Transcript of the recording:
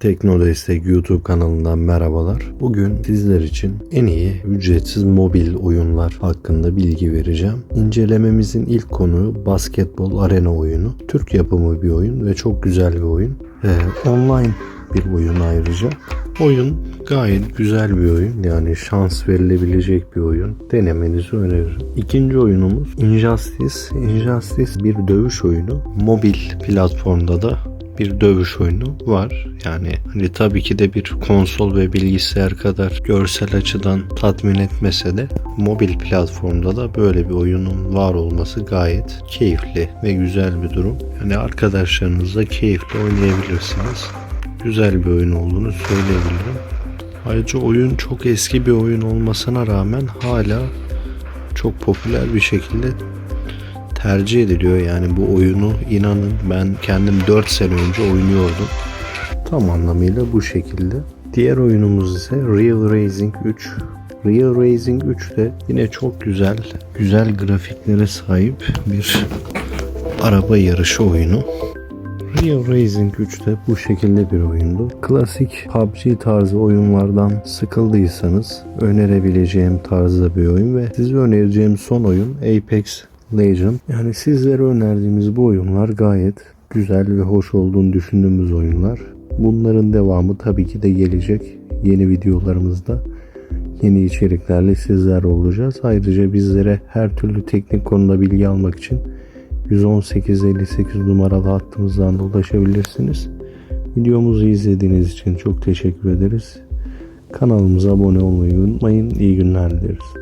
Tekno Destek YouTube kanalından merhabalar. Bugün sizler için en iyi ücretsiz mobil oyunlar hakkında bilgi vereceğim. İncelememizin ilk konuğu basketbol arena oyunu. Türk yapımı bir oyun ve çok güzel bir oyun. Ee, online bir oyun ayrıca. Oyun gayet güzel bir oyun. Yani şans verilebilecek bir oyun. Denemenizi öneririm. İkinci oyunumuz Injustice. Injustice bir dövüş oyunu. Mobil platformda da bir dövüş oyunu var. Yani hani tabii ki de bir konsol ve bilgisayar kadar görsel açıdan tatmin etmese de mobil platformda da böyle bir oyunun var olması gayet keyifli ve güzel bir durum. Yani arkadaşlarınızla keyifli oynayabilirsiniz. Güzel bir oyun olduğunu söyleyebilirim. Ayrıca oyun çok eski bir oyun olmasına rağmen hala çok popüler bir şekilde tercih ediliyor. Yani bu oyunu inanın ben kendim 4 sene önce oynuyordum. Tam anlamıyla bu şekilde. Diğer oyunumuz ise Real Racing 3. Real Racing 3 de yine çok güzel, güzel grafiklere sahip bir araba yarışı oyunu. Real Racing 3 de bu şekilde bir oyundu. Klasik PUBG tarzı oyunlardan sıkıldıysanız önerebileceğim tarzda bir oyun ve size önereceğim son oyun Apex Legend. Yani sizlere önerdiğimiz bu oyunlar gayet güzel ve hoş olduğunu düşündüğümüz oyunlar. Bunların devamı tabii ki de gelecek yeni videolarımızda. Yeni içeriklerle sizler olacağız. Ayrıca bizlere her türlü teknik konuda bilgi almak için 11858 numaralı hattımızdan da ulaşabilirsiniz. Videomuzu izlediğiniz için çok teşekkür ederiz. Kanalımıza abone olmayı unutmayın. İyi günler dileriz.